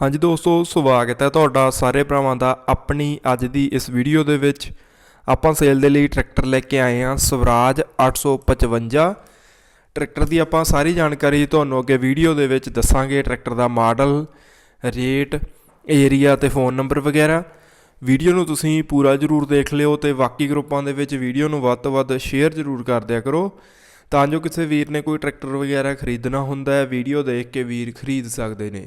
ਹਾਂਜੀ ਦੋਸਤੋ, ਸਵਾਗਤ ਹੈ ਤੁਹਾਡਾ ਸਾਰੇ ਭਰਾਵਾਂ ਦਾ ਆਪਣੀ ਅੱਜ ਦੀ ਇਸ ਵੀਡੀਓ ਦੇ ਵਿੱਚ। ਆਪਾਂ ਸੇਲ ਦੇ ਲਈ ਟਰੈਕਟਰ ਲੈ ਕੇ ਆਏ ਹਾਂ, ਸਵਰਾਜ 855 ਟਰੈਕਟਰ ਦੀ ਆਪਾਂ ਸਾਰੀ ਜਾਣਕਾਰੀ ਤੁਹਾਨੂੰ ਅੱਗੇ ਵੀਡੀਓ ਦੇ ਵਿੱਚ ਦੱਸਾਂਗੇ ਟਰੈਕਟਰ ਦਾ ਮਾਡਲ ਰੇਟ ਏਰੀਆ ਤੇ ਫੋਨ ਨੰਬਰ ਵਗੈਰਾ। ਵੀਡੀਓ ਨੂੰ ਤੁਸੀਂ ਪੂਰਾ ਜ਼ਰੂਰ ਦੇਖ ਲਿਓ ਤੇ ਬਾਕੀ ਗਰੁੱਪਾਂ ਦੇ ਵਿੱਚ ਵੀਡੀਓ ਨੂੰ ਵੱਧ ਤੋਂ ਵੱਧ ਸ਼ੇਅਰ ਜ਼ਰੂਰ ਕਰ ਦਿਆ ਕਰੋ। ਤਾਂ ਜੋ ਕਿਸੇ ਵੀਰ ਨੇ ਕੋਈ ਟਰੈਕਟਰ ਵਗੈਰਾ ਖਰੀਦਣਾ ਹੁੰਦਾ ਹੈ, ਵੀਡੀਓ ਦੇਖ ਕੇ ਵੀਰ ਖਰੀਦ ਸਕਦੇ ਨੇ।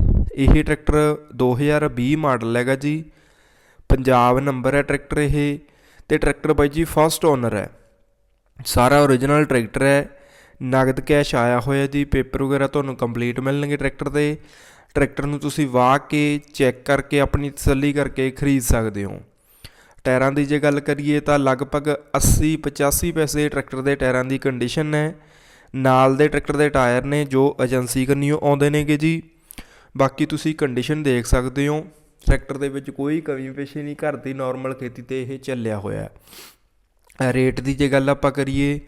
ਇਹ ਟਰੈਕਟਰ 2020 ਮਾਡਲ ਹੈਗਾ ਜੀ। ਪੰਜਾਬ ਨੰਬਰ ਹੈ ਟਰੈਕਟਰ ਇਹ ਤੇ ਟਰੈਕਟਰ ਬਾਈ ਜੀ ਫਸਟ ਓਨਰ ਹੈ। ਸਾਰਾ ਓਰੀਜਨਲ ਟਰੈਕਟਰ ਹੈ। ਨਗਦ ਕੈਸ਼ ਆਇਆ ਹੋਇਆ ਜੀ। ਪੇਪਰ ਵਗੈਰਾ ਤੁਹਾਨੂੰ ਕੰਪਲੀਟ ਮਿਲਣਗੇ ਟਰੈਕਟਰ ਦੇ। ਟਰੈਕਟਰ ਨੂੰ ਤੁਸੀਂ ਵਾਹ ਕੇ ਚੈੱਕ ਕਰਕੇ ਆਪਣੀ ਤਸੱਲੀ ਕਰਕੇ ਖਰੀਦ ਸਕਦੇ ਹੋ। ਟਾਇਰਾਂ ਦੀ ਜੇ ਗੱਲ ਕਰੀਏ ਤਾਂ ਲਗਭਗ 80 85 ਪੈਸੇ ਟਰੈਕਟਰ ਦੇ ਟਾਇਰਾਂ ਦੀ ਕੰਡੀਸ਼ਨ ਹੈ। ਨਾਲ ਦੇ ਟਰੈਕਟਰ ਦੇ ਟਾਇਰ ਨੇ ਜੋ ਏਜੰਸੀ ਕੰਨੀਓ ਆਉਂਦੇ ਨੇਗੇ ਜੀ। ਬਾਕੀ ਤੁਸੀਂ ਕੰਡੀਸ਼ਨ ਦੇਖ ਸਕਦੇ ਹੋ। ਟਰੈਕਟਰ ਦੇ ਵਿੱਚ ਕੋਈ ਕਮੀ ਪੇਸ਼ੀ ਨਹੀਂ, ਘਰ ਦੀ ਨਾਰਮਲ ਖੇਤੀ ਤੇ ਇਹ ਚੱਲਿਆ ਹੋਇਆ ਹੈ। ਰੇਟ ਦੀ ਜੇ ਗੱਲ ਆਪਾਂ ਕਰੀਏ,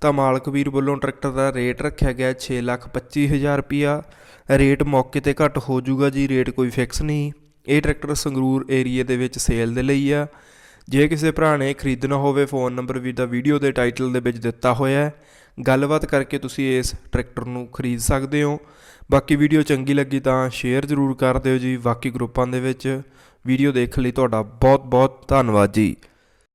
ਤਾਂ ਮਾਲਕ ਵੀਰ ਵੱਲੋਂ ਟਰੈਕਟਰ ਦਾ ਰੇਟ ਰੱਖਿਆ ਗਿਆ 625000 ਰੁਪਿਆ ਰੇਟ ਮੌਕੇ ਤੇ ਘੱਟ ਹੋ ਜਾਊਗਾ ਜੀ ਰੇਟ ਕੋਈ ਫਿਕਸ ਨਹੀਂ। ਇਹ ਟਰੈਕਟਰ ਸੰਗਰੂਰ ਏਰੀਏ ਦੇ ਵਿੱਚ ਸੇਲ ਦੇ ਲਈ ਆ। ਜੇ ਕਿਸੇ ਭਰਾ ਨੇ ਖਰੀਦਣਾ ਹੋਵੇ, ਫੋਨ ਨੰਬਰ ਵੀ ਦਾ ਵੀਡੀਓ ਦੇ ਟਾਈਟਲ ਦੇ ਵਿੱਚ ਦਿੱਤਾ ਹੋਇਆ ਹੈ। ਗੱਲਬਾਤ ਕਰਕੇ ਤੁਸੀਂ ਇਸ ਟਰੈਕਟਰ ਨੂੰ ਖਰੀਦ ਸਕਦੇ ਹੋ। ਬਾਕੀ ਵੀਡੀਓ ਚੰਗੀ ਲੱਗੀ ਤਾਂ ਸ਼ੇਅਰ ਜ਼ਰੂਰ ਕਰ ਦਿਓ ਜੀ। ਬਾਕੀ ਗਰੁੱਪਾਂ ਦੇ ਵਿੱਚ ਵੀਡੀਓ ਦੇਖਣ ਲਈ ਤੁਹਾਡਾ ਬਹੁਤ ਬਹੁਤ ਧੰਨਵਾਦ ਜੀ।